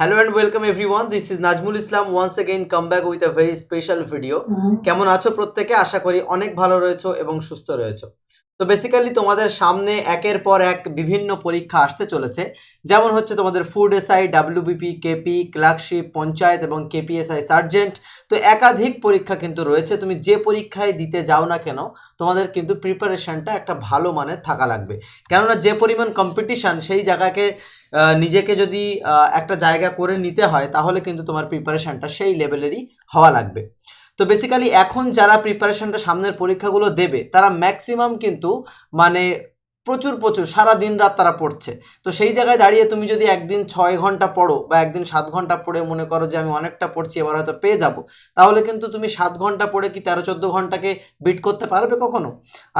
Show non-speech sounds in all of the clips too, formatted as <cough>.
Hello and welcome everyone this is Nazmul Islam once again come back with a very special video কেমন আছো প্রত্যেকে? আশা করি অনেক ভালো রয়েছো এবং সুস্থ রয়েছো। তো বেসিক্যালি তোমাদের সামনে একের পর এক বিভিন্ন পরীক্ষা আসতে চলেছে। যেমন হচ্ছে তোমাদের food SI WBP KP clerkship panchayat এবং কেপিএসআই সার্জেন্ট তো একাধিক পরীক্ষা কিন্তু রয়েছে। তুমি যে পরীক্ষায় দিতে যাও না কেন, তোমাদের কিন্তু প্রিপারেশনটা একটা ভালো মানের থাকা লাগবে। কেননা যে পরিমাণ কম্পিটিশন সেই জায়গাকে নিজেকে যদি একটা জায়গা করে নিতে হয়, তাহলে কিন্তু তোমার প্রিপারেশানটা সেই লেভেলেরই হওয়া লাগবে। তো বেসিক্যালি এখন যারা প্রিপারেশনটা সামনের পরীক্ষাগুলো দেবে তারা ম্যাক্সিমাম কিন্তু মানে প্রচুর প্রচুর, সারা দিন রাত তারা পড়ছে। তো সেই জায়গায় দাঁড়িয়ে তুমি যদি একদিন ছয় ঘণ্টা পড়ো বা একদিন সাত ঘণ্টা পড়ে মনে করো যে আমি অনেকটা পড়ছি, এবার হয়তো পেয়ে যাব, তাহলে কিন্তু তুমি সাত ঘণ্টা পড়ে কি তেরো চোদ্দ ঘন্টাকে বিট করতে পারবে কখনো?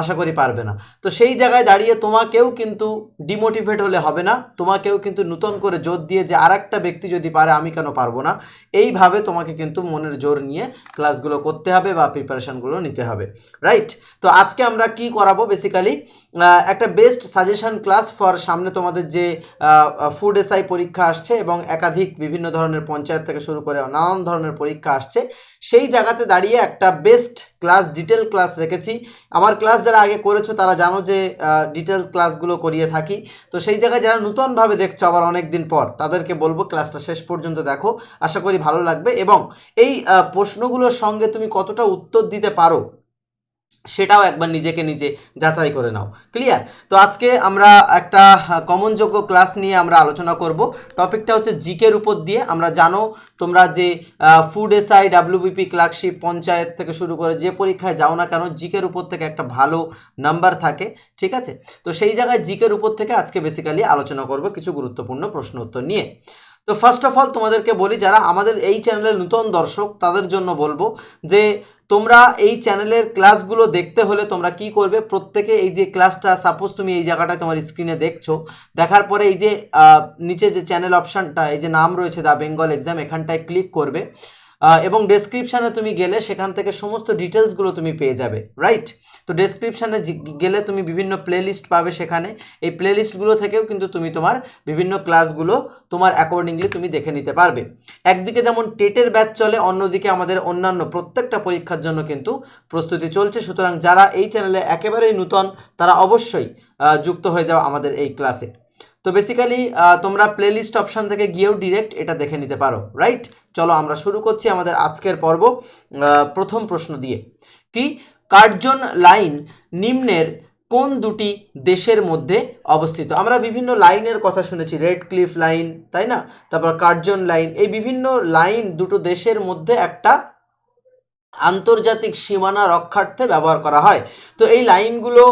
আশা করি পারবে না। তো সেই জায়গায় দাঁড়িয়ে তোমাকেও কিন্তু ডিমোটিভেট হলে হবে না, তোমাকেও কিন্তু নতুন করে জোর দিয়ে যে আর একটা ব্যক্তি যদি পারে, আমি কেন পারব না? এইভাবে তোমাকে কিন্তু মনের জোর নিয়ে ক্লাসগুলো করতে হবে বা প্রিপারেশানগুলো নিতে হবে। রাইট তো আজকে আমরা কি করাবো বেসিক্যালি একটা বেস্ট সাজেশন ক্লাস ফর সামনে তোমাদের যে ফুড এসআই পরীক্ষা আসছে এবং একাধিক বিভিন্ন ধরনের পঞ্চায়েত থেকে শুরু করে নানান ধরনের পরীক্ষা আসছে, সেই জায়গাতে দাঁড়িয়ে একটা বেস্ট ক্লাস ডিটেল ক্লাস রেখেছি। আমার ক্লাস যারা আগে করেছ তারা জানো যে ডিটেলস ক্লাসগুলো করিয়ে থাকি। তো সেই জায়গায় যারা নূতনভাবে দেখছ আবার অনেক দিন পর, তাদেরকে বলব ক্লাসটা শেষ পর্যন্ত দেখো। আশা করি ভালো লাগবে এবং এই প্রশ্নগুলোর সঙ্গে তুমি কতটা উত্তর দিতে পারো সেটাও একবার নিজেকে নিজে যাচাই করে নাও। ক্লিয়ার তো আজকে আমরা একটা কমনযোগ্য ক্লাস নিয়ে আমরা আলোচনা করব। টপিকটা হচ্ছে জিকের উপর দিয়ে। আমরা জানো তোমরা যে food SI WBP clerkship panchayat থেকে শুরু করে যে পরীক্ষায় যাও না কেন জিকের উপর থেকে একটা ভালো নাম্বার থাকে। ঠিক আছে? তো সেই জায়গায় জিকের উপর থেকে আজকে বেসিক্যালি আলোচনা করব কিছু গুরুত্বপূর্ণ প্রশ্ন উত্তর নিয়ে। তো ফার্স্ট অফ অল তোমাদেরকে বলি, যারা আমাদের এই চ্যানেলের নতুন দর্শক, তাদের জন্য বলব যে, তোমরা এই চ্যানেলের ক্লাসগুলো দেখতে হলে তোমরা কি করবে? প্রত্যেকে এই যে ক্লাসটা সাপোজ তুমি এই জায়গাটায় তোমার স্ক্রিনে দেখছ, দেখার পরে এই যে নিচে যে চ্যানেল অপশানটা এই যে নাম রয়েছে দ্য বেঙ্গল এক্সাম এখানটায় ক্লিক করবে। এবং ডেসক্রিপশানে তুমি গেলে সেখান থেকে সমস্ত ডিটেলসগুলো তুমি পেয়ে যাবে রাইট তো ডেসক্রিপশানে গেলে তুমি বিভিন্ন প্লেলিস্ট পাবে সেখানে। এই প্লেলিস্টগুলো থেকেও কিন্তু তুমি তোমার বিভিন্ন ক্লাসগুলো তোমার অ্যাকর্ডিংলি তুমি দেখে নিতে পারবে। একদিকে যেমন টেটের ব্যাচ চলে, অন্যদিকে আমাদের অন্যান্য প্রত্যেকটা পরীক্ষার জন্য কিন্তু প্রস্তুতি চলছে। সুতরাং যারা এই চ্যানেলে একেবারেই নূতন, তারা অবশ্যই যুক্ত হয়ে যাও আমাদের এই ক্লাসে তো বেসিক্যালি তোমরা প্লেলিস্ট অপশান থেকে গিয়েও ডিরেক্ট এটা দেখে নিতে পারো রাইট চলো আমরা শুরু করছি আমাদের আজকের পর্ব প্রথম প্রশ্ন দিয়ে। কি? কার্জন লাইন নিম্নের কোন দুটি দেশের মধ্যে অবস্থিত? আমরা বিভিন্ন লাইনের কথা শুনেছি, রেড ক্লিফ লাইন, তাই না? তারপর কার্জন লাইন, এই বিভিন্ন লাইন দুটো দেশের মধ্যে একটা আন্তর্জাতিক সীমানা রক্ষার্থে ব্যবহার করা হয়। তো এই লাইনগুলো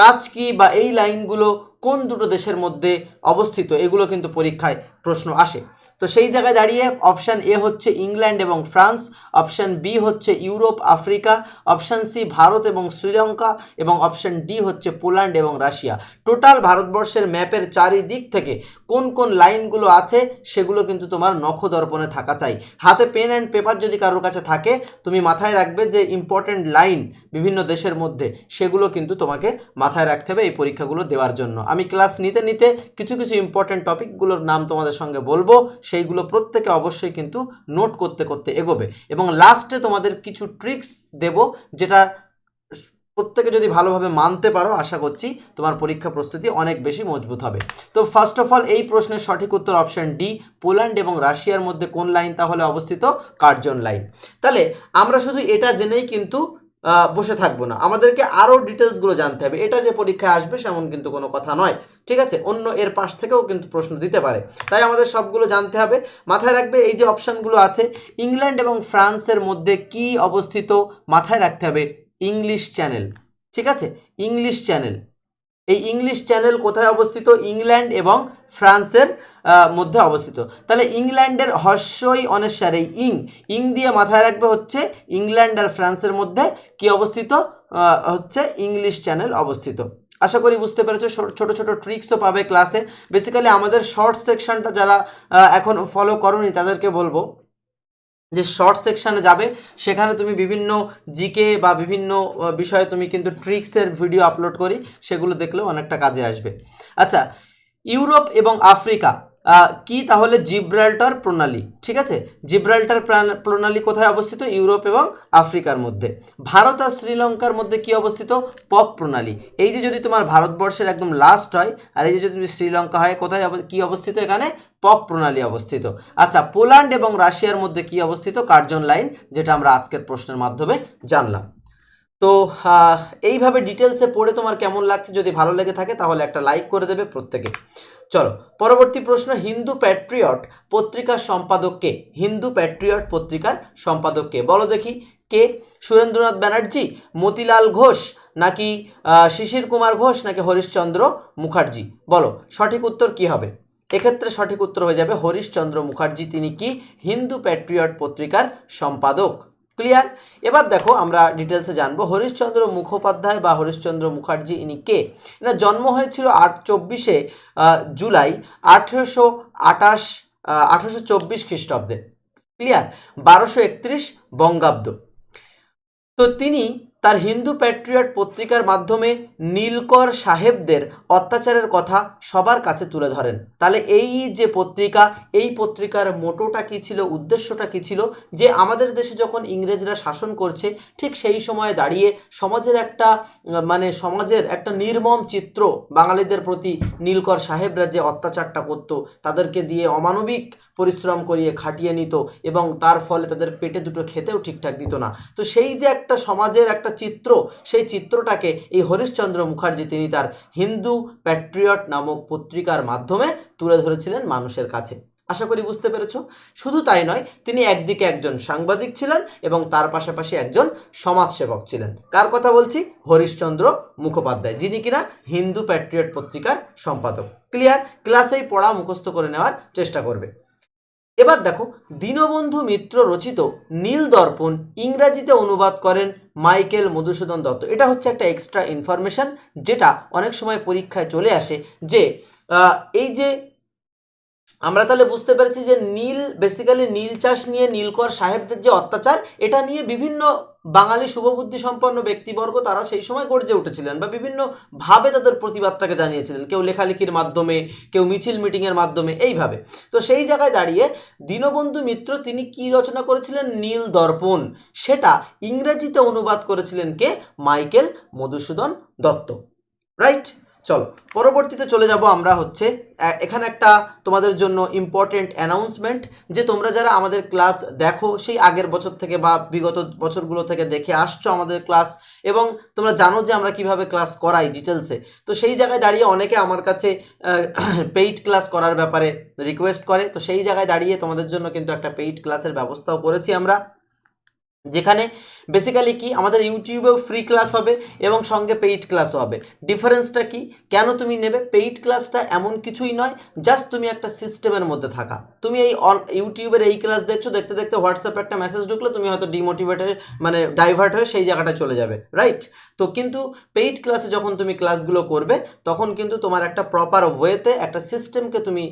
কাজ কি বা এই লাইনগুলো কোন দুটো দেশের মধ্যে অবস্থিত? এগুলো কিন্তু পরীক্ষায় প্রশ্ন আসে। তো সেই জায়গায় দাঁড়িয়ে অপশান এ হচ্ছে ইংল্যান্ড এবং ফ্রান্স অপশান বি হচ্ছে Europe Africa option C Bharat এবং শ্রীলঙ্কা এবং অপশান ডি হচ্ছে পোল্যান্ড এবং রাশিয়া। টোটাল ভারতবর্ষের ম্যাপের চারিদিক থেকে কোন কোন লাইনগুলো আছে সেগুলো কিন্তু তোমার নখদর্পণে থাকা চাই। হাতে পেন অ্যান্ড পেপার যদি কারোর কাছে থাকে, তুমি মাথায় রাখবে যে ইম্পর্টেন্ট লাইন বিভিন্ন দেশের মধ্যে, সেগুলো কিন্তু তোমাকে মাথায় রাখতে হবে এই পরীক্ষাগুলো দেওয়ার জন্য। আমি ক্লাস নিতে নিতে কিছু কিছু ইম্পর্টেন্ট টপিকগুলোর নাম তোমাদের সঙ্গে বলব সেইগুলো প্রত্যেকে অবশ্যই কিন্তু নোট করতে করতে এগোবে। এবং লাস্টে তোমাদের কিছু ট্রিক্স দেব, যেটা প্রত্যেকে যদি ভালোভাবে মানতে পারো, আশা করছি তোমার পরীক্ষা প্রস্তুতি অনেক বেশি মজবুত হবে। তো ফার্স্ট অফ অল এই প্রশ্নের সঠিক উত্তর অপশন ডি পোল্যান্ড এবং রাশিয়ার মধ্যে কোন লাইন তাহলে অবস্থিত? কার্জন লাইন তাহলে আমরা শুধু এটা জেনেই কিন্তু বসে থাকব না। আমাদেরকে আরও ডিটেলসগুলো জানতে হবে। এটা যে পরীক্ষায় আসবে সেমন কিন্তু কোনো কথা নয়। ঠিক আছে? অন্য এর পাশ থেকেও কিন্তু প্রশ্ন দিতে পারে। তাই আমাদের সবগুলো জানতে হবে। মাথায় রাখবে এই যে অপশানগুলো আছে ইংল্যান্ড এবং ফ্রান্সের মধ্যে কি অবস্থিত মাথায় রাখতে হবে? ইংলিশ চ্যানেল ঠিক আছে? ইংলিশ চ্যানেল এই ইংলিশ চ্যানেল কোথায় অবস্থিত? ইংল্যান্ড এবং ফ্রান্সের মধ্যে অবস্থিত। তাহলে ইংল্যান্ডের হর্ষই অনেশ্বর, এই ইং ইং দিয়ে মাথায় রাখবে হচ্ছে ইংল্যান্ড আর ফ্রান্সের মধ্যে কি অবস্থিত? হচ্ছে ইংলিশ চ্যানেল অবস্থিত। আশা করি বুঝতে পেরেছ, ছোট ছোট ট্রিক্সও পাবে ক্লাসে বেসিক্যালি আমাদের শর্ট সেকশনটা যারা এখন ফলো করনি, তাদেরকে বলব। যে শর্ট সেকশানে যাবে, সেখানে তুমি বিভিন্ন জিকে বা বিভিন্ন বিষয়ে তুমি কিন্তু ট্রিক্সের ভিডিও আপলোড করি, সেগুলো দেখলেও অনেকটা কাজে আসবে। আচ্ছা ইউরোপ এবং আফ্রিকা কি তাহলে জিব্রাল্টার প্রণালী? ঠিক আছে? জিব্রাল্টার প্রাণ- প্রণালী কোথায় অবস্থিত? ইউরোপ এবং আফ্রিকার মধ্যে। ভারত আর শ্রীলঙ্কার মধ্যে কি অবস্থিত? পক প্রণালী। এই যে যদি তোমার ভারতবর্ষের একদম লাস্ট হয়, আর এই যে যদি শ্রীলঙ্কা হয়, কোথায় কি অবস্থিত? এখানে পক প্রণালী অবস্থিত। আচ্ছা পোল্যান্ড এবং রাশিয়ার মধ্যে কি অবস্থিত? কার্জন লাইন, যেটা আমরা আজকের প্রশ্নের মাধ্যমে জানলাম। তো এইভাবে ডিটেলসে পড়ে তোমার কেমন লাগছে? যদি ভালো লেগে থাকে, তাহলে একটা লাইক করে দেবে প্রত্যেকে। চলো, পরবর্তী প্রশ্ন, হিন্দু প্যাট্রিয়ট পত্রিকার সম্পাদক কে? হিন্দু প্যাট্রিয়ট পত্রিকার সম্পাদক কে? বলো দেখি, কে? সুরেন্দ্রনাথ ব্যানার্জি, মতিলাল ঘোষ, নাকি শিশির কুমার ঘোষ, নাকি হরিশচন্দ্র মুখার্জি? বলো, সঠিক উত্তর কি হবে? এক্ষেত্রে সঠিক উত্তর হয়ে যাবে হরিশচন্দ্র মুখার্জি, তিনি কি? হিন্দু প্যাট্রিয়ট পত্রিকার সম্পাদক। ক্লিয়ার এবার দেখো আমরা ডিটেলসে জানব হরিশচন্দ্র মুখোপাধ্যায় বা হরিশচন্দ্র মুখার্জি ইনি কে? না জন্ম হয়েছিল আট চব্বিশে জুলাই আঠেরোশো আটাশ আঠেরোশো চব্বিশ খ্রিস্টাব্দে। ক্লিয়ার বারোশো একত্রিশ বঙ্গাব্দ। তো তিনি তার হিন্দু প্যাট্রিয়ট পত্রিকার মাধ্যমে নীলকর সাহেবদের অত্যাচারের কথা সবার কাছে তুলে ধরেন। তাহলে এই যে পত্রিকা, এই পত্রিকার মোটোটা কী ছিল, উদ্দেশ্যটা কী ছিল? যে আমাদের দেশে যখন ইংরেজরা শাসন করছে, ঠিক সেই সময়ে দাঁড়িয়ে সমাজের একটা মানে সমাজের একটা নির্মম চিত্র বাঙালিদের প্রতি নীলকর সাহেবরা যে অত্যাচারটা করত, তাদেরকে দিয়ে অমানবিক পরিশ্রম করিয়ে খাটিয়ে নিত এবং তার ফলে তাদের পেটে দুটো খেতেও ঠিকঠাক দিত না। তো সেই যে একটা সমাজের একটা চিত্র, সেই চিত্রটাকে এই হরিশচন্দ্র মুখার্জি তিনি তার হিন্দু প্যাট্রিয়ট নামক পত্রিকার মাধ্যমে তুলে ধরেছিলেন মানুষের কাছে। আশা করি বুঝতে পেরেছ? শুধু তাই নয়, তিনি একদিকে একজন সাংবাদিক ছিলেন এবং তার পাশাপাশি একজন সমাজসেবক ছিলেন। কার কথা বলছি? হরিশচন্দ্র মুখোপাধ্যায়, যিনি কিনা হিন্দু প্যাট্রিয়ট পত্রিকার সম্পাদক। ক্লিয়ার? ক্লাসেই পড়া মুখস্থ করে নেওয়ার চেষ্টা করবে। এবার দেখো, দীনবন্ধু মিত্র রচিত নীল দর্পণ ইংরাজিতে অনুবাদ করেন মাইকেল মধুসূদন দত্ত। এটা হচ্ছে একটা এক্সট্রা ইনফরমেশান যেটা অনেক সময় পরীক্ষায় চলে আসে যে এই যে আমরা তাহলে বুঝতে পেরেছি যে নীল বেসিক্যালি নীল চাষ নিয়ে নীলকর সাহেবদের যে অত্যাচার, এটা নিয়ে বিভিন্ন বাঙালি শুভবুদ্ধি সম্পন্ন ব্যক্তিবর্গ তারা সেই সময় গর্জে উঠেছিলেন বা বিভিন্নভাবে তাদের প্রতিবাদটাকে জানিয়েছিলেন। কেউ লেখালেখির মাধ্যমে, কেউ মিছিল মিটিংয়ের মাধ্যমে, এইভাবে। তো সেই জায়গায় দাঁড়িয়ে দীনবন্ধু মিত্র তিনি কি রচনা করেছিলেন? নীল দর্পণ। সেটা ইংরেজিতে অনুবাদ করেছিলেন কে? মাইকেল মধুসূদন দত্ত। রাইট চলো, পরবর্তীতে চলে যাব আমরা হচ্ছে এখানে একটা তোমাদের জন্য ইম্পর্টেন্ট অ্যানাউন্সমেন্ট যে তোমরা যারা আমাদের ক্লাস দেখো, সেই আগের বছর থেকে বা বিগত বছরগুলো থেকে দেখে আসছো আমাদের ক্লাস এবং তোমরা জানো যে আমরা কীভাবে ক্লাস করাই ডিটেলসে তো সেই জায়গায় দাঁড়িয়ে অনেকে আমার কাছে পেইড ক্লাস করার ব্যাপারে রিকোয়েস্ট করে। তো সেই জায়গায় দাঁড়িয়ে তোমাদের জন্য কিন্তু একটা পেইড ক্লাসের ব্যবস্থাও করেছি আমরা। যেখানে বেসিক্যালি কি আমাদের ইউটিউবেও ফ্রি ক্লাস হবে এবং সঙ্গে পেইড ক্লাসও হবে। ডিফারেন্সটা কি? কেন তুমি নেবে? পেইড ক্লাসটা এমন কিছুই নয় জাস্ট তুমি একটা সিস্টেমের মধ্যে থাকা। তুমি এই ইউটিউবের এই ক্লাস দেখছ, দেখতে দেখতে হোয়াটসঅ্যাপে একটা মেসেজ ঢুকলে, তুমি হয়তো ডিমোটিভেটেড মানে ডাইভার্ট হয়ে সেই জায়গাটা চলে যাবে রাইট তো কিন্তু পেইড ক্লাসে যখন তুমি ক্লাসগুলো করবে, তখন কিন্তু তোমার একটা প্রপার ওয়েতে একটা সিস্টেমকে তুমি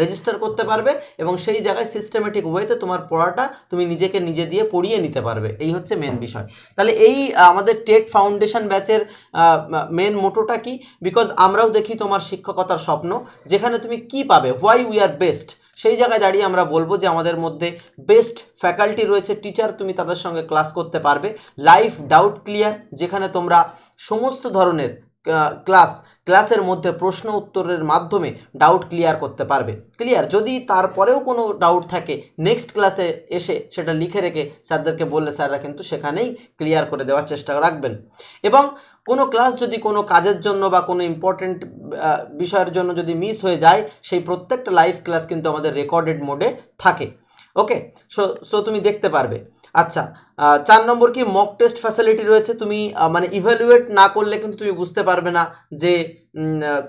রেজিস্টার করতে পারবে এবং সেই জায়গায় সিস্টেমেটিক ওয়েতে তোমার পড়াটা তুমি নিজেকে নিজে দিয়ে পড়িয়ে নিতে পারবে। এই হচ্ছে মেন বিষয়। তাহলে এই আমাদের টেট ফাউন্ডেশন ব্যাচের মেন মোটোটা কি? বিকজ আমরাও দেখি তোমার শিক্ষকতার স্বপ্ন, যেখানে তুমি কি পাবে? হোয়াই উই আর বেস্ট সেই জায়গায় দাঁড়িয়ে আমরা বলব যে আমাদের মধ্যে বেস্ট ফ্যাকাল্টি রয়েছে টিচার তুমি তাদের সঙ্গে ক্লাস করতে পারবে। লাইফ ডাউট ক্লিয়ার যেখানে তোমরা সমস্ত ধরনের ক্লাস, ক্লাসের মধ্যে প্রশ্ন উত্তরের মাধ্যমে ডাউট ক্লিয়ার করতে পারবে। ক্লিয়ার যদি তারপরেও কোনো ডাউট থাকে নেক্সট ক্লাসে এসে সেটা লিখে রেখে স্যারদেরকে বললে স্যাররা কিন্তু সেখানেই ক্লিয়ার করে দেওয়ার চেষ্টা রাখবেন। এবং কোনো ক্লাস যদি কোনো কাজের জন্য বা কোনো ইম্পর্টেন্ট বিষয়ের জন্য যদি মিস হয়ে যায়, সেই প্রত্যেকটা লাইভ ক্লাস কিন্তু আমাদের রেকর্ডেড মোডে থাকে। ওকে, সো সো তুমি দেখতে পারবে। আচ্ছা চার নম্বর কি মক টেস্ট ফ্যাসিলিটি রয়েছে? তুমি মানে ইভ্যালুয়েট না করলে কিন্তু তুমি বুঝতে পারবে না যে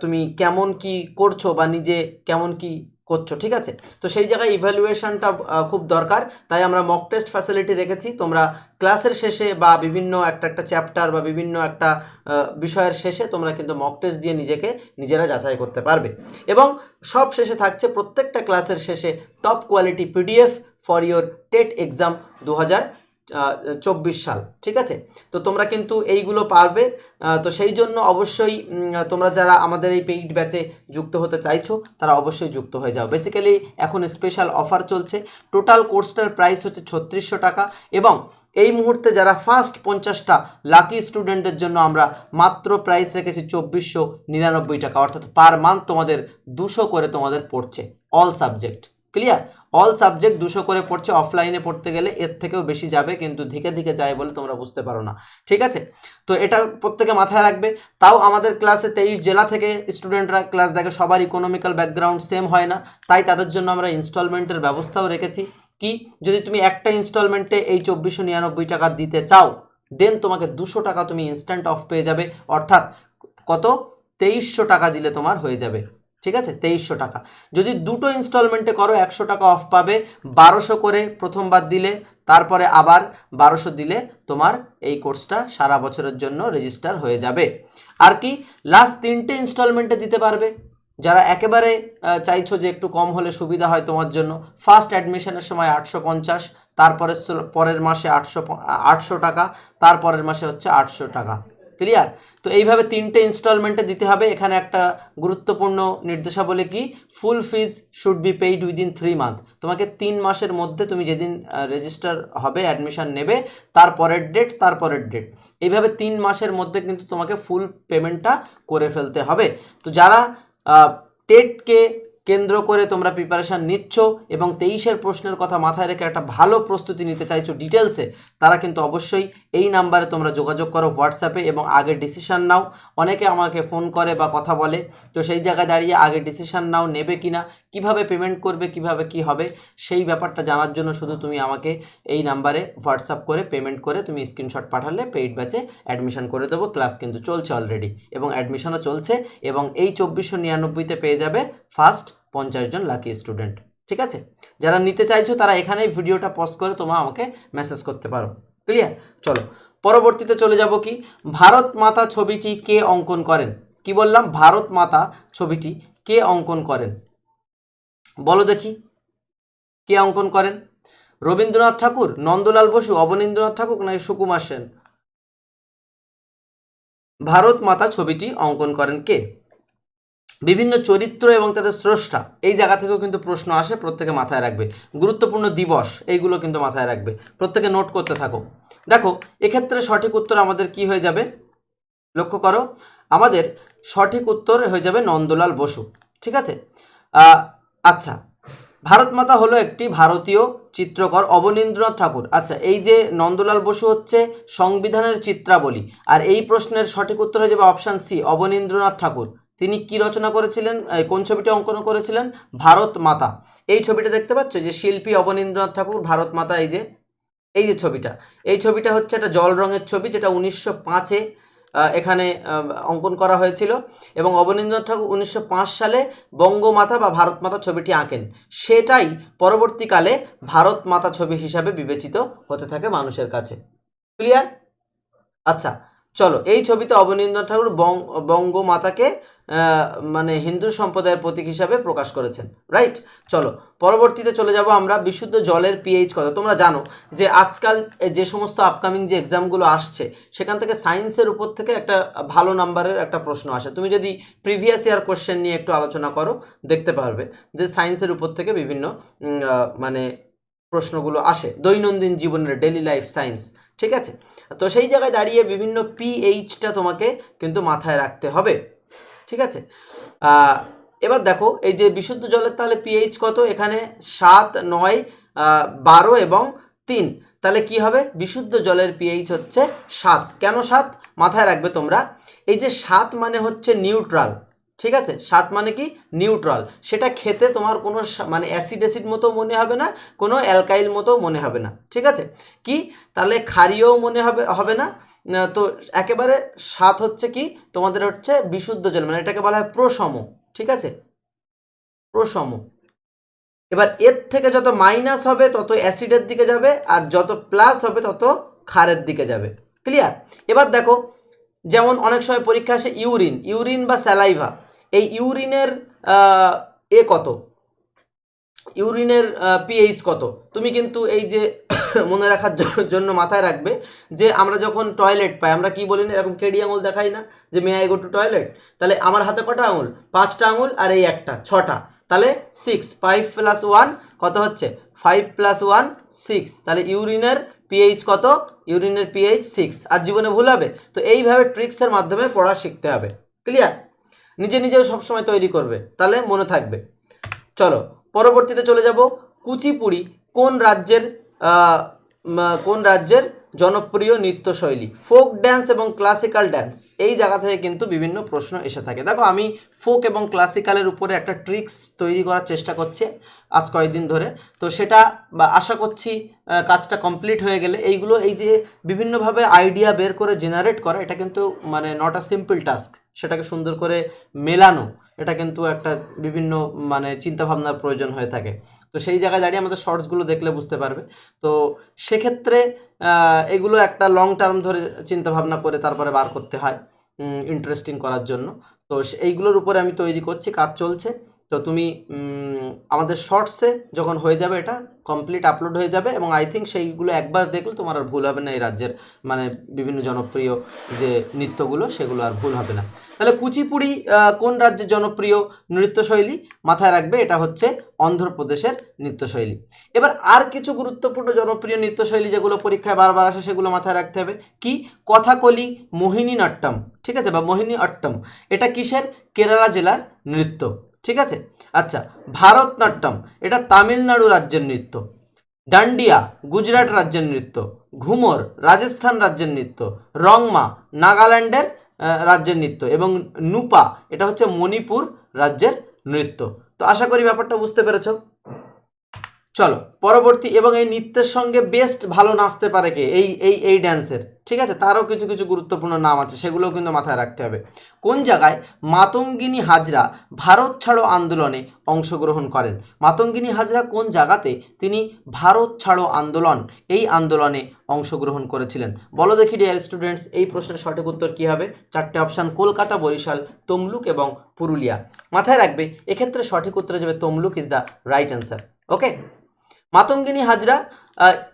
তুমি কেমন কি করছ বা নিজে কেমন কি করছ, ঠিক আছে? তো সেই জায়গায় ইভ্যালুয়েশনটা খুব দরকার। তাই আমরা মক টেস্ট ফ্যাসিলিটি রেখেছি। তোমরা ক্লাসের শেষে বা বিভিন্ন একটা একটা চ্যাপ্টার বা বিভিন্ন একটা বিষয়ের শেষে তোমরা কিন্তু মক টেস্ট দিয়ে নিজেকে, নিজেরা যাচাই করতে পারবে। এবং সব শেষে থাকছে প্রত্যেকটা ক্লাসের শেষে top quality PDF for your TET exam দু হাজার চব্বিশ সাল, ঠিক আছে? তো তোমরা কিন্তু এইগুলো পারবে। তো সেই জন্য অবশ্যই তোমরা যারা আমাদের এই পেইড ব্যাচে যুক্ত হতে চাইছো, তারা অবশ্যই যুক্ত হয়ে যাও। বেসিক্যালি এখন স্পেশাল অফার চলছে। টোটাল কোর্সটার প্রাইস হচ্ছে ছত্রিশশো টাকা এবং এই মুহূর্তে যারা ফার্স্ট পঞ্চাশটা লাকি স্টুডেন্টের জন্য আমরা মাত্র প্রাইস রেখেছি চব্বিশশো নিরানব্বই টাকা, অর্থাৎ পার মান্থ তোমাদের দুশো করে তোমাদের পড়ছে all subject clear all subject দুশো করে পড়ছে অফলাইনে পড়তে গেলে এর থেকেও বেশি যাবে, কিন্তু ধীকে ধীকে যায় বলে তোমরা বুঝতে পারো না। ঠিক আছে? তো এটা প্রত্যেকে মাথায় রাখবে। তাও আমাদের ক্লাসে তেইশ জেলা থেকে স্টুডেন্টরা ক্লাস দেখে সবার ইকোনমিক্যাল ব্যাকগ্রাউন্ড সেম হয় না। তাই তাদের জন্য আমরা ইনস্টলমেন্টের ব্যবস্থাও রেখেছি। কি? যদি তুমি একটা ইনস্টলমেন্টে এই চব্বিশশো নিরানব্বই টাকা দিতে চাও দেন তোমাকে দুশো টাকা তুমি ইনস্ট্যান্ট অফ পেয়ে যাবে। অর্থাৎ কত? তেইশশো টাকা দিলে তোমার হয়ে যাবে। ঠিক আছে? তেইশশো টাকা। যদি দুটো ইনস্টলমেন্টে করো, একশো টাকা অফ পাবে, বারোশো করে প্রথমবার দিলে, তারপরে আবার বারোশো দিলে তোমার এই কোর্সটা সারা বছরের জন্য রেজিস্টার হয়ে যাবে। আর কি লাস্ট তিনটে ইনস্টলমেন্টে দিতে পারবে। যারা একেবারে চাইছো যে একটু কম হলে সুবিধা হয় তোমার জন্য ফার্স্ট অ্যাডমিশনের সময় আটশো পঞ্চাশ তারপরে পরের মাসে আটশো আটশো টাকা, তারপরের মাসে হচ্ছে আটশো টাকা। ক্লিয়ার তো এইভাবে তিনটে ইনস্টলমেন্টে দিতে হবে। এখানে একটা গুরুত্বপূর্ণ নির্দেশাবলী কি? Full fees should be paid within three month তোমাকে তিন মাসের মধ্যে তুমি যেদিন রেজিস্টার হবে অ্যাডমিশন নেবে, তার পরের ডেট তার পরের ডেট এইভাবে তিন মাসের মধ্যে কিন্তু তোমাকে ফুল পেমেন্টটা করে ফেলতে হবে। তো যারা টেটকে কেন্দ্র করে তোমরা প্রিপারেশান নিচ্ছ এবং তেইশের প্রশ্নের কথা মাথায় রেখে একটা ভালো প্রস্তুতি নিতে চাইছো ডিটেলসে তারা কিন্তু অবশ্যই এই নাম্বারে তোমরা যোগাযোগ করো হোয়াটসঅ্যাপে এবং আগে ডিসিশান নাও। অনেকে আমাকে ফোন করে বা কথা বলে, তো সেই জায়গায় দাঁড়িয়ে আগে ডিসিশান নাও নেবে কি না কীভাবে পেমেন্ট করবে, কীভাবে কি হবে, সেই ব্যাপারটা জানার জন্য শুধু তুমি আমাকে এই নাম্বারে হোয়াটসঅ্যাপ করে পেমেন্ট করে তুমি স্ক্রিনশট পাঠালে পেইড ব্যাচে অ্যাডমিশন করে দেবো। ক্লাস কিন্তু চলছে অলরেডি এবং অ্যাডমিশনও চলছে এবং এই চব্বিশশো নিরানব্বইতে পেয়ে যাবে ফার্স্ট পঞ্চাশ জন লাকি স্টুডেন্ট ঠিক আছে? যারা নিতে চাইছো, তারা এখানেই ভিডিওটা পজ করে তোমরা আমাকে মেসেজ করতে পারো। ক্লিয়ার চলো। পরবর্তীতে চলে যাব কি? ভারত মাতা ছবিটি কে অঙ্কন করেন? কি বললাম? ভারত মাতা ছবিটি কে অঙ্কন করেন? বলো দেখি। কে অঙ্কন করেন? রবীন্দ্রনাথ ঠাকুর, নন্দলাল বসু, অবনীন্দ্রনাথ ঠাকুর নাকি সুকুমার সেন? ভারত মাতা ছবিটি অঙ্কন করেন কে? বিভিন্ন চরিত্র এবং তাদের স্রষ্টা, এই জায়গা থেকেও কিন্তু প্রশ্ন আসে, প্রত্যেকে মাথায় রাখবে। গুরুত্বপূর্ণ দিবস, এইগুলো কিন্তু মাথায় রাখবে। প্রত্যেকে নোট করতে থাকো। দেখো, এক্ষেত্রে সঠিক উত্তর আমাদের কি হয়ে যাবে? লক্ষ্য করো, আমাদের সঠিক উত্তর হয়ে যাবে নন্দলাল বসু, ঠিক আছে? আচ্ছা ভারত মাতা হলো একটি ভারতীয় চিত্রকর অবনীন্দ্রনাথ ঠাকুর। আচ্ছা এই যে নন্দলাল বসু হচ্ছে সংবিধানের চিত্রাবলী, আর এই প্রশ্নের সঠিক উত্তর হয়ে যাবে অপশান সি অবনীন্দ্রনাথ ঠাকুর। তিনি কি রচনা করেছিলেন? কোন ছবিটি অঙ্কন করেছিলেন? ভারত মাতা। এই ছবিটা দেখতে পাচ্ছ যে শিল্পী অবনীন্দ্রনাথ ঠাকুর, ভারত মাতা, এই যে এই যে ছবিটা। এই ছবিটা হচ্ছে একটা জল রঙের ছবি যেটা উনিশশো পাঁচে এখানে অঙ্কন করা হয়েছিল। এবং অবনীন্দ্রনাথ ঠাকুর উনিশশো পাঁচ সালে বঙ্গমাতা বা ভারত মাতা ছবিটি আঁকেন। সেটাই পরবর্তীকালে ভারত মাতা ছবি হিসাবে বিবেচিত হতে থাকে মানুষের কাছে। ক্লিয়ার আচ্ছা চলো, এই ছবিতে অবনীন্দ্রনাথ ঠাকুর বঙ্গমাতাকে মানে হিন্দু সম্প্রদায়ের প্রতীক হিসাবে প্রকাশ করেছেন রাইট চলো, পরবর্তীতে চলে যাব আমরা বিশুদ্ধ জলের পিএইচ কত তোমরা জানো যে আজকাল যে সমস্ত আপকামিং যে এক্সামগুলো আসছে, সেখান থেকে সায়েন্সের উপর থেকে একটা ভালো নাম্বারের একটা প্রশ্ন আসে। তুমি যদি প্রিভিয়াস ইয়ার কোশ্চেন নিয়ে একটু আলোচনা করো, দেখতে পারবে যে সায়েন্সের উপর থেকে বিভিন্ন মানে প্রশ্নগুলো আসে। দৈনন্দিন জীবনের ডেলি লাইফ সায়েন্স ঠিক আছে? তো সেই জায়গায় দাঁড়িয়ে বিভিন্ন পিএইচটা তোমাকে কিন্তু মাথায় রাখতে হবে। ঠিক আছে? এবার দেখো, এই যে বিশুদ্ধ জলের তাহলে পিএইচ কত? এখানে সাত, নয় বারো এবং তিন। তাহলে কি হবে? বিশুদ্ধ জলের পিএইচ হচ্ছে সাত। কেন সাত? মাথায় রাখবে তোমরা। এই যে সাত মানে হচ্ছে নিউট্রাল ঠিক আছে? স্বাদ মানে কি? নিউট্রাল সেটা খেতে তোমার কোনো মানে অ্যাসিড অ্যাসিড মতো মনে হবে না, কোনো অ্যালকাইল মতো মনে হবে না। ঠিক আছে? কি? তাহলে ক্ষারীয়ও মনে হবে হবে না। তো একেবারে স্বাদ হচ্ছে কি? তোমাদের হচ্ছে বিশুদ্ধ জল মানে এটাকে বলা হয় প্রসম। ঠিক আছে? প্রসম। এবার এর থেকে যত মাইনাস হবে, তত অ্যাসিডের দিকে যাবে, আর যত প্লাস হবে, তত ক্ষারের দিকে যাবে। ক্লিয়ার এবার দেখো, যেমন অনেক সময় পরীক্ষা আসে ইউরিন ইউরিন বা স্যালাইভা এই ইউরিনের এ কত? ইউরিনের পিএইচ কত? তুমি কিন্তু এই যে <coughs> মনে রাখার জন্য মাথায় রাখবে যে আমরা যখন টয়লেট পাই, আমরা কি বলি না, এরকম কেডি আঙুল দেখাই না যে may I go to toilet তাহলে আমার হাতে কটা আঙুল? পাঁচটা আঙুল আর এই একটা, ছটা। তাহলে সিক্স ফাইভ প্লাস ওয়ান কত হচ্ছে? ফাইভ প্লাস ওয়ান সিক্স তাহলে ইউরিনের পিএইচ কত? ইউরিনের পিএইচ সিক্স আর জীবনে ভুল হবে। তো এইভাবে ট্রিক্সের মাধ্যমে পড়া শিখতে হবে। ক্লিয়ার নিজে নিজেও সবসময় তৈরি করবে, তাহলে মনে থাকবে। চলো, পরবর্তীতে চলে যাব কুচিপুড়ি, কোন রাজ্যের কোন রাজ্যের জনপ্রিয় নৃত্যশৈলী, ফোক ড্যান্স এবং ক্লাসিক্যাল ড্যান্স, এই জায়গা থেকে কিন্তু বিভিন্ন প্রশ্ন এসে থাকে। দেখো, আমি ফোক এবং ক্লাসিক্যালের উপরে একটা ট্রিক্স তৈরি করার চেষ্টা করছি আজ কয়েকদিন ধরে। তো সেটা বা আশা করছি কাজটা কমপ্লিট হয়ে গেলে এইগুলো এই যে বিভিন্নভাবে আইডিয়া বের করে জেনারেট করা, এটা কিন্তু মানে নট আ সিম্পল টাস্ক সেটাকে সুন্দর করে মেলানো। এটা কিন্তু একটা বিভিন্ন মানে চিন্তাভাবনার প্রয়োজন হয়ে থাকে। তো সেই জায়গায় দাঁড়িয়ে আমাদের শর্টসগুলো দেখলে বুঝতে পারবে। তো সেক্ষেত্রে এগুলো একটা লং টার্ম ধরে চিন্তাভাবনা করে তারপরে বার করতে হয় ইন্টারেস্টিং করার জন্য। তো এইগুলোর উপরে আমি তৈরি করছি, কাজ চলছে। তো তুমি আমাদের শর্টসে যখন হয়ে যাবে এটা কমপ্লিট আপলোড হয়ে যাবে এবং আই থিঙ্ক সেইগুলো একবার দেখলে তোমার আর ভুল হবে না এই রাজ্যের মানে বিভিন্ন জনপ্রিয় যে নৃত্যগুলো, সেগুলো আর ভুল হবে না। তাহলে কুচিপুড়ি কোন রাজ্যের জনপ্রিয় নৃত্যশৈলী মাথায় রাখবে? এটা হচ্ছে অন্ধ্রপ্রদেশের নৃত্যশৈলী। এবার আর কিছু গুরুত্বপূর্ণ জনপ্রিয় নৃত্যশৈলী যেগুলো পরীক্ষায় বারবার আসে, সেগুলো মাথায় রাখতে হবে। কি? কথাকলি মোহিনী নাট্যম ঠিক আছে? বা মোহিনী অট্টম এটা কিসের? কেরালা জেলার নৃত্য। ঠিক আছে? আচ্ছা ভারতনাট্যম, এটা তামিলনাড়ু রাজ্যের নৃত্য। ডান্ডিয়া, গুজরাট রাজ্যের নৃত্য। ঘুমর, রাজস্থান রাজ্যের নৃত্য। রংমা, নাগাল্যান্ডের রাজ্যের নৃত্য। এবং নুপা, এটা হচ্ছে মণিপুর রাজ্যের নৃত্য। তো আশা করি ব্যাপারটা বুঝতে পেরেছ। চলো, পরবর্তী এবং এই নৃত্যের সঙ্গে বেস্ট ভালো নাচতে পারে কে? এই এই এই ড্যান্সের ঠিক আছে? তারও কিছু কিছু গুরুত্বপূর্ণ নাম আছে, সেগুলোও কিন্তু মাথায় রাখতে হবে। কোন জায়গায় মাতঙ্গিনী হাজরা ভারত ছাড়ো আন্দোলনে অংশগ্রহণ করেন? মাতঙ্গিনী হাজরা কোন জায়গাতে তিনি ভারত ছাড়ো আন্দোলন, এই আন্দোলনে অংশগ্রহণ করেছিলেন? বলো দেখি ডিয়ার স্টুডেন্টস এই প্রশ্নের সঠিক উত্তর কী হবে? চারটে অপশান কলকাতা, বরিশাল, তমলুক এবং পুরুলিয়া। মাথায় রাখবে, এক্ষেত্রে সঠিক উত্তর যাবে Tamluk is the right answer okay Matangini Hazra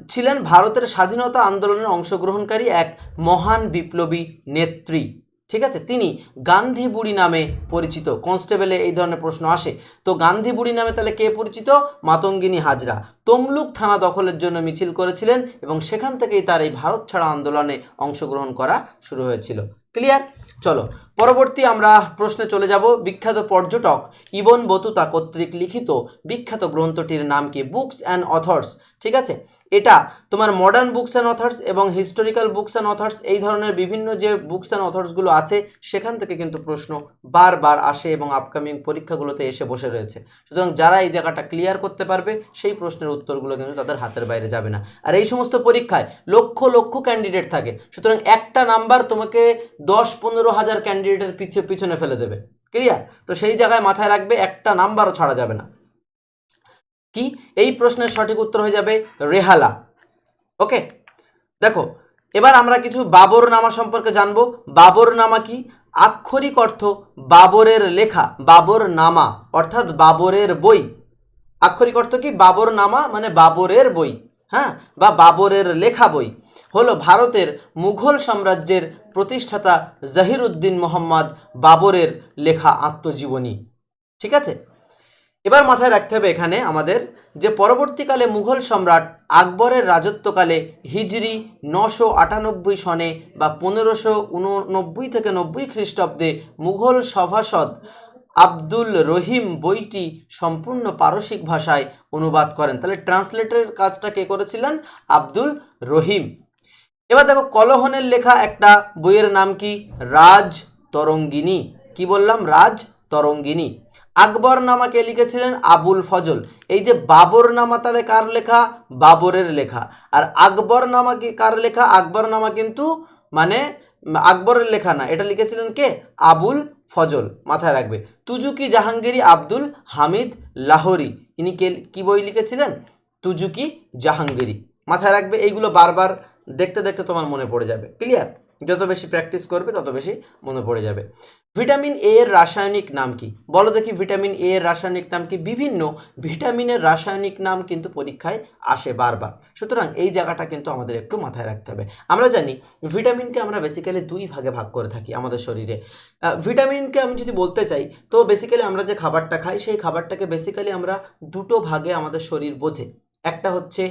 ছিলেন ভারতের স্বাধীনতা আন্দোলনে অংশগ্রহণকারী এক মহান বিপ্লবী নেত্রী। ঠিক আছে? তিনি গান্ধী বুড়ি নামে পরিচিত। কনস্টেবলে এই ধরনের প্রশ্ন আসে। তো গান্ধী বুড়ি নামে তাহলে কে পরিচিত? মাতঙ্গিনী হাজরা। তমলুক থানা দখলের জন্য মিছিল করেছিলেন এবং সেখান থেকেই তার এই ভারত ছাড়া আন্দোলনে অংশগ্রহণ করা শুরু হয়েছিল। ক্লিয়ার চলো, পরবর্তী আমরা প্রশ্নে চলে যাব। বিখ্যাত পর্যটক ইবন বতুতা কর্তৃক লিখিত বিখ্যাত গ্রন্থটির নাম কি? বুকস অ্যান্ড অথর্স ঠিক আছে? এটা তোমার মডার্ন বুকস অ্যান্ড অথর্স এবং হিস্টোরিক্যাল বুকস অ্যান্ড অথর্স এই ধরনের বিভিন্ন যে বুকস অ্যান্ড অথর্সগুলো আছে, সেখান থেকে কিন্তু প্রশ্ন বারবার আসে এবং আপকামিং পরীক্ষাগুলোতে এসে বসে রয়েছে। সুতরাং যারা এই জায়গাটা ক্লিয়ার করতে পারবে, সেই প্রশ্নের উত্তরগুলো কিন্তু তাদের হাতের বাইরে যাবে না। আর এই সমস্ত পরীক্ষায় লক্ষ লক্ষ ক্যান্ডিডেট থাকে। সুতরাং একটা নাম্বার তোমাকে দশ পনেরো হাজার ক্যান্ডিডেটের পিছিয়ে পিছনে ফেলে দেবে। ক্লিয়ার তো সেই জায়গায় মাথায় রাখবে, একটা নাম্বারও ছাড়া যাবে না। কি? এই প্রশ্নের সঠিক উত্তর হয়ে যাবে রেহালা। ওকে দেখো, এবার আমরা কিছু বাবর নামা সম্পর্কে জানব। বাবর নামা কি? আক্ষরিক অর্থ বাবরের লেখা বাবর নামা অর্থাৎ বাবরের বই। আক্ষরিক অর্থ কি? বাবর নামা মানে বাবরের বই। হ্যাঁ? বা বাবরের লেখা বই। হলো ভারতের মুঘল সাম্রাজ্যের প্রতিষ্ঠাতা জাহিরুদ্দিন মোহাম্মদ বাবরের লেখা আত্মজীবনী। ঠিক আছে? এবার মাথায় রাখতে হবে এখানে আমাদের যে পরবর্তীকালে মুঘল সম্রাট আকবরের রাজত্বকালে হিজরি নশো আটানব্বই সনে বা পনেরোশো উননব্বই থেকে নব্বই খ্রিস্টাব্দে মুঘল সভাসদ আব্দুল রহিম বইটি সম্পূর্ণ পারসিক ভাষায় অনুবাদ করেন। তাহলে ট্রান্সলেটরের কাজটা কে করেছিলেন? আব্দুল রহিম। এবার দেখো, কলহনের লেখা একটা বইয়ের নাম কি? রাজ তরঙ্গিনী। কি বললাম? রাজ তরঙ্গিনী। আকবর নামা কে লিখেছিলেন? আবুল ফজল। এই যে বাবর নামা তাহলে কার লেখা? বাবরের লেখা। আর আকবর নামা কি কার লেখা? আকবর নামা কিন্তু মানে আকবরের লেখা না। এটা লিখেছিলেন কে? আবুল ফজল মাথায় রাখবে। তুজুকি জাহাঙ্গীরি আব্দুল হামিদ লাহোরি। ইনি কে কী বই লিখেছিলেন? তুজুকি জাহাঙ্গীরি। মাথায় রাখবে, এইগুলো বারবার দেখতে দেখতে তোমার মনে পড়ে যাবে। ক্লিয়ার যত বেশি প্র্যাকটিস করবে, তত বেশি মনে পড়ে যাবে। ভিটামিন এ এর রাসায়নিক নাম কি? বলো দেখি ভিটামিন এ এর রাসায়নিক নাম কি? বিভিন্ন ভিটামিনের রাসায়নিক নাম কিন্তু পরীক্ষায় আসে বারবার। সুতরাং এই জায়গাটা কিন্তু আমাদের একটু মাথায় রাখতে হবে। আমরা জানি ভিটামিনকে আমরা বেসিক্যালি দুই ভাগে ভাগ করে থাকি আমাদের শরীরে। ভিটামিনকে আমি যদি বলতে চাই, তো বেসিক্যালি আমরা যে খাবারটা খাই, সেই খাবারটাকে বেসিক্যালি আমরা দুটো ভাগে আমাদের শরীর বোঝে। একটা হচ্ছে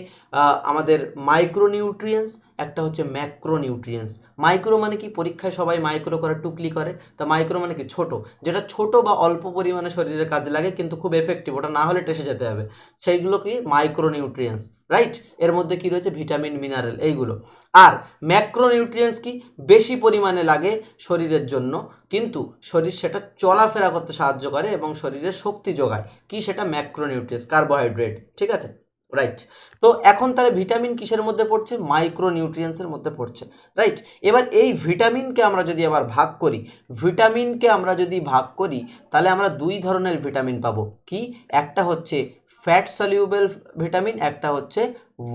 আমাদের মাইক্রোনিউট্রিয়েন্টস একটা হচ্ছে ম্যাক্রোনিউট্রিয়েন্টস মাইক্রো মানে কি? পরীক্ষায় সবাই মাইক্রো করে, টুকলি করে। তা মাইক্রো মানে কি? ছোট। যেটা ছোট বা অল্প পরিমাণে শরীরে কাজে লাগে, কিন্তু খুব এফেক্টিভ ওটা না হলে টেসে যেতে হবে। সেইগুলো কি? মাইক্রোনিউট্রিয়েন্টস রাইট এর মধ্যে কি রয়েছে? ভিটামিন মিনারেল এইগুলো। আর ম্যাক্রোনিউট্রিয়েন্টস কি? বেশি পরিমাণে লাগে শরীরের জন্য, কিন্তু শরীর সেটা চলাফেরা করতে সাহায্য করে এবং শরীরে শক্তি যোগায়। কি সেটা? ম্যাক্রোনিউট্রিয়েন্টস কার্বোহাইড্রেট ঠিক আছে? রাইট তো এখন তাহলে ভিটামিন কিসের মধ্যে পড়ছে? মাইক্রোনিউট্রিয়েন্টসের মধ্যে পড়ছে। রাইট এবার এই ভিটামিনকে আমরা যদি আবার ভাগ করি ভিটামিনকে আমরা যদি ভাগ করি, তাহলে আমরা দুই ধরনের ভিটামিন পাবো। কি? একটা হচ্ছে ফ্যাট সলিউবেল ভিটামিন একটা হচ্ছে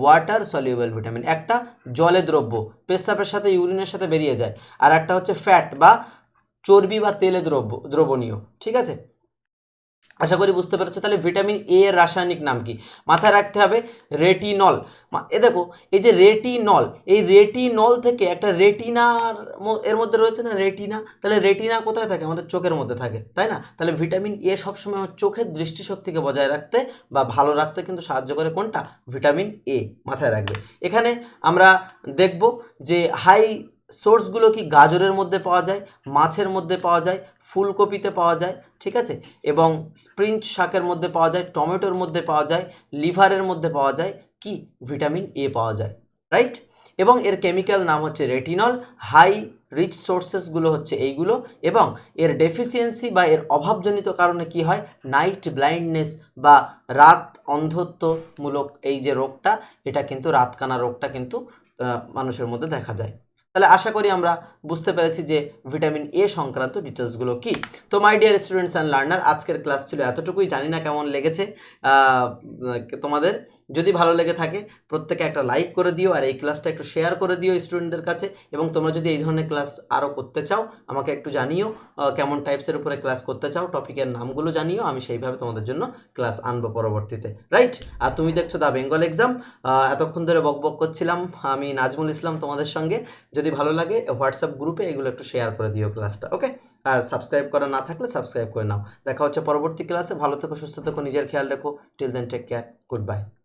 ওয়াটার সলিউবেল ভিটামিন একটা জলে দ্রব্য, পেশাবের সাথে ইউরিনের সাথে বেরিয়ে যায়। আর একটা হচ্ছে ফ্যাট বা চর্বি বা তেলে দ্রব্য, দ্রবণীয়। ঠিক আছে? আশা করি বুঝতে পেরেছ। তাহলে ভিটামিন এ এর রাসায়নিক নাম কি? মাথায় রাখতে হবে রেটিনল এ দেখো, এই যে রেটিনল এই রেটিনল থেকে একটা রেটিনার এর মধ্যে রয়েছে না রেটিনা তাহলে রেটিনা কোথায় থাকে? আমাদের চোখের মধ্যে থাকে, তাই না? তাহলে ভিটামিন এ সবসময় আমার চোখের দৃষ্টিশক্তিকে বজায় রাখতে বা ভালো রাখতে কিন্তু সাহায্য করে কোনটা? ভিটামিন এ মাথায় রাখবে। এখানে আমরা দেখব যে হাই সোর্সগুলো কি গাজরের মধ্যে পাওয়া যায়, মাছের মধ্যে পাওয়া যায় ফুলকপিতে পাওয়া যায়, ঠিক আছে? এবং স্প্রিঞ্চ শাকের মধ্যে পাওয়া যায়, টমেটোর মধ্যে পাওয়া যায়, লিভারের মধ্যে পাওয়া যায়, কি? ভিটামিন এ পাওয়া যায় রাইট এবং এর কেমিক্যাল নাম হচ্ছে রেটিনল হাই রিচ সোর্সেসগুলো হচ্ছে এইগুলো এবং এর ডেফিসিয়েন্সি বা এর অভাবজনিত কারণে কি হয়? নাইট ব্লাইন্ডনেস বা রাত অন্ধত্বমূলক এই যে রোগটা, এটা কিন্তু রাতকানা রোগটা কিন্তু মানুষের মধ্যে দেখা যায়। তাহলে আশা করি আমরা বুঝতে পেরেছি যে ভিটামিন এ সংক্রান্ত ডিটেলসগুলো কি। তো my dear students and learner আজকের ক্লাস ছিল এতটুকুই। জানি না কেমন লেগেছে। তোমাদের যদি ভালো লেগে থাকে, প্রত্যেকে একটা লাইক করে দিও আর এই ক্লাসটা একটু শেয়ার করে দিও স্টুডেন্টদের কাছে এবং তোমরা যদি এই ধরনের ক্লাস আরও করতে চাও, আমাকে একটু জানিও কেমন টাইপসের উপরে ক্লাস করতে চাও টপিকের নামগুলো জানিও, আমি সেইভাবে তোমাদের জন্য ক্লাস আনব পরবর্তীতে। রাইট আর তুমি দেখছ দা বেঙ্গল এক্সাম এতক্ষণ ধরে বক বক করছিলাম আমি নাজমুল ইসলাম তোমাদের সঙ্গে। যদি ভালো লাগে হোয়াটসঅ্যাপ গ্রুপে এগুলো একটু শেয়ার করে দিও ক্লাসটা ওকে আর সাবস্ক্রাইব করা না থাকলে সাবস্ক্রাইব করে নাও। দেখা হচ্ছে পরবর্তী ক্লাসে ভালো থেকো, সুস্থ থেকো, নিজের খেয়াল রেখো। Till then take care goodbye